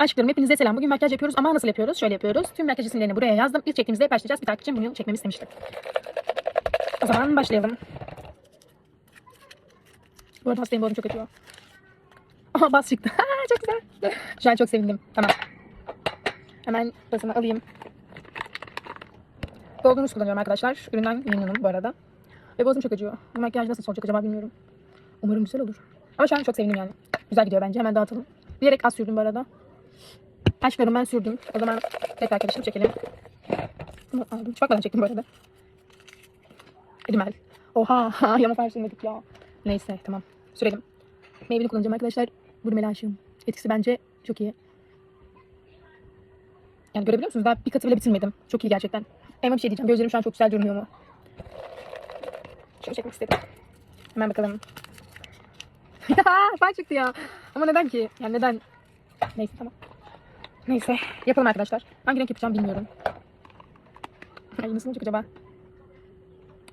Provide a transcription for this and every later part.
Aşklarım hepinize selam. Bugün makyaj yapıyoruz ama nasıl yapıyoruz? Şöyle yapıyoruz. Tüm makyaj isimlerini buraya yazdım. İlk çektiğimizde başlayacağız. Bir takipçim bunu çekmemi istemişti. O zaman başlayalım. Bu arada hastayım boğazım çok acıyor. Aha bas çıktı. çok güzel. Şu an çok sevindim. Tamam. Hemen basını alayım. Golden Rose kullanıyorum arkadaşlar. Üründen memnunum bu arada. Ve boğazım çok acıyor. Bu makyaj nasıl olacak acaba bilmiyorum. Umarım güzel olur. Ama şu an çok sevindim yani. Güzel gidiyor bence. Hemen dağıtalım. Bilerek az sürdüm bu arada. Aşklarım ben sürdüm. O zaman tekrar arkadaşım çekelim. Bunu aldım. Hiç çektim bu arada. Rimel. Oha. Yama sürmedik ya. Neyse tamam. Sürelim. Meyveli kullanacağım arkadaşlar. Bu rimele aşığım. Etkisi bence çok iyi. Yani görebiliyor musunuz? Daha bir katı bile bitirmedim. Çok iyi gerçekten. Ama bir şey diyeceğim. Gözlerim şu an çok güzel görünüyor mu? Şunu çekmek istedim. Hemen bakalım. ya far çıktı ya. Ama neden ki? Yani neden? Neyse tamam. Neyse yapalım arkadaşlar. Hangi renk yapacağım bilmiyorum. Ay nasıl olacak acaba?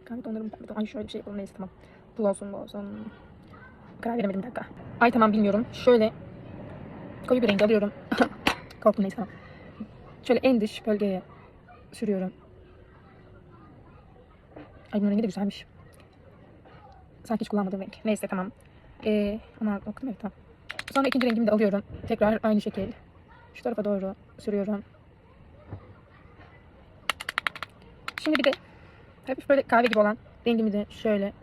Kahve tonlarım pembe. Ay şöyle bir şey yapalım neyse tamam. Bu olsun bu olsun. Karar veremedim bir dakika. Ay tamam bilmiyorum. Şöyle koyu bir renk alıyorum. Korktum neyse tamam. Şöyle en dış bölgeye sürüyorum. Ay bunun rengi de güzelmiş. Sanki hiç kullanmadığım renk. Neyse tamam. Ee, ama okudum evet tamam. Sonra ikinci rengimi de alıyorum. Tekrar aynı şekil. Şu tarafa doğru sürüyorum. Şimdi bir de hafif böyle kahve gibi olan rengimi de şöyle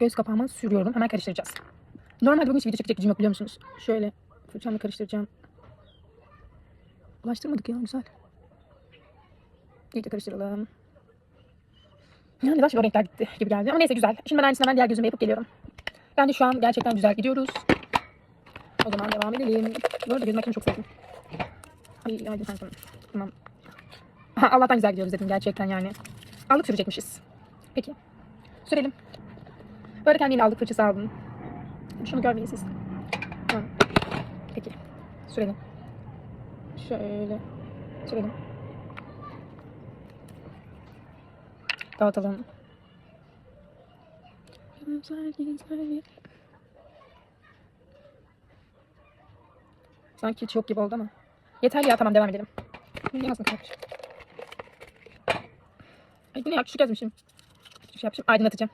göz kapağıma sürüyorum. Hemen karıştıracağız. Normalde bugün hiç video çekecek gücüm yok biliyor musunuz? Şöyle fırçamla karıştıracağım. Ulaştırmadık ya güzel. İyice karıştıralım. Ya neden o renkler gitti gibi geldi. Ama neyse güzel. Şimdi ben aynısını hemen diğer gözüme yapıp geliyorum. Bence şu an gerçekten güzel gidiyoruz. O zaman devam edelim. Bu arada göz makyajını çok sevdim. Ay ay sen tamam. Allah'tan güzel gidiyoruz dedim gerçekten yani. Aldık sürecekmişiz. Peki. Sürelim. Böyle kendine aldık fırçası aldım. Şunu görmeyin siz. Tamam. Peki. Sürelim. Şöyle. Sürelim. Dağıtalım. Güzel, güzel. Sanki hiç yok gibi oldu ama. Yeterli ya tamam devam edelim. Niye nasıl kalmış? Ay bu ne ya küçük yazmışım. Küçük şey yapmışım. Aydınlatacağım.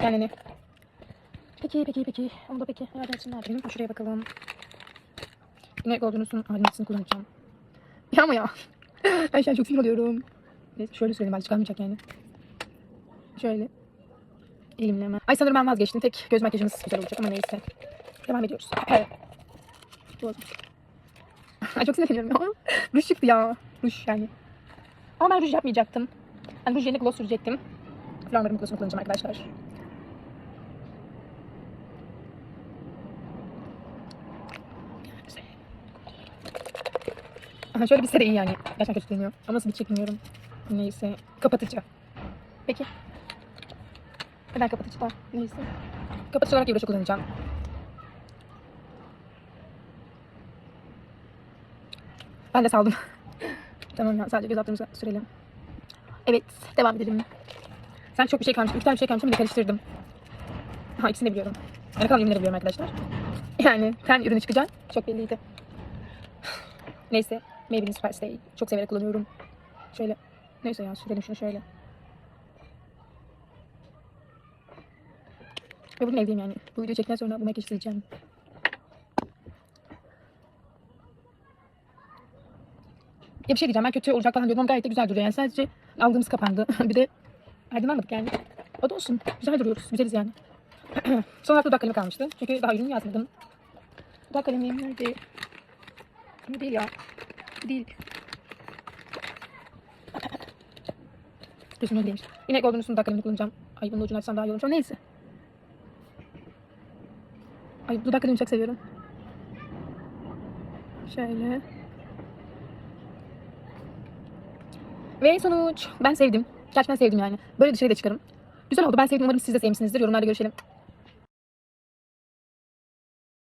Kendini. Peki peki peki. Onda peki. Aydınlatın nerede? Benim şuraya bakalım. Yine Goldenus'un aydınlatısını kullanacağım. Ya ama ya. ben şu an çok sinir oluyorum. Neyse şöyle söyleyeyim ben çıkarmayacak yani. Şöyle. Elimle hemen. Ay sanırım ben vazgeçtim. Tek göz makyajımız güzel olacak ama neyse. Devam ediyoruz. Evet. Olsun. Ay çok sinirleniyorum ya. ruj çıktı ya. Ruj yani. Ama ben ruj yapmayacaktım. Ben ruj yerine gloss sürecektim. Flormar'ın glossunu kullanacağım arkadaşlar. Aha şöyle bir sere iyi yani. Gerçekten kötü görünüyor. Ama nasıl bir çekmiyorum. Neyse. Kapatıcı. Peki. Neden kapatıcı da? Neyse. Kapatıcı olarak yıpraşı kullanacağım. Ben de saldım. tamam ya sadece göz altlarımıza sürelim. Evet devam edelim. Sen çok bir şey kalmış. İki tane bir şey kalmış bir karıştırdım. Ha ikisini biliyorum. Yani kalan ürünleri biliyorum arkadaşlar. Yani ten ürünü çıkacak. Çok belliydi. Neyse. Maybelline Superstay. Çok severek kullanıyorum. Şöyle. Neyse ya sürelim şunu şöyle. Ve bugün evdeyim yani. Bu videoyu çektikten sonra bu makyajı sileceğim. Ya bir şey diyeceğim ben kötü olacak falan diyordum ama gayet de güzel duruyor. Yani sadece aldığımız kapandı. bir de aydınlanmadık yani. O da olsun. Güzel duruyoruz. Güzeliz yani. Son hafta dudak kalemi kalmıştı. Çünkü daha ürün yazmadım. Dudak kalemim nerede? Bu değil ya. Bu değil. Gözüm değil. Yine Golden Usun dudak kalemini kullanacağım. Ay bunun ucunu açsam daha iyi olur. Neyse. Ay dudak kalemini çok seviyorum. Şöyle. Ve sonuç. Ben sevdim. Gerçekten sevdim yani. Böyle dışarıya da çıkarım. Güzel oldu. Ben sevdim. Umarım siz de sevmişsinizdir. Yorumlarda görüşelim.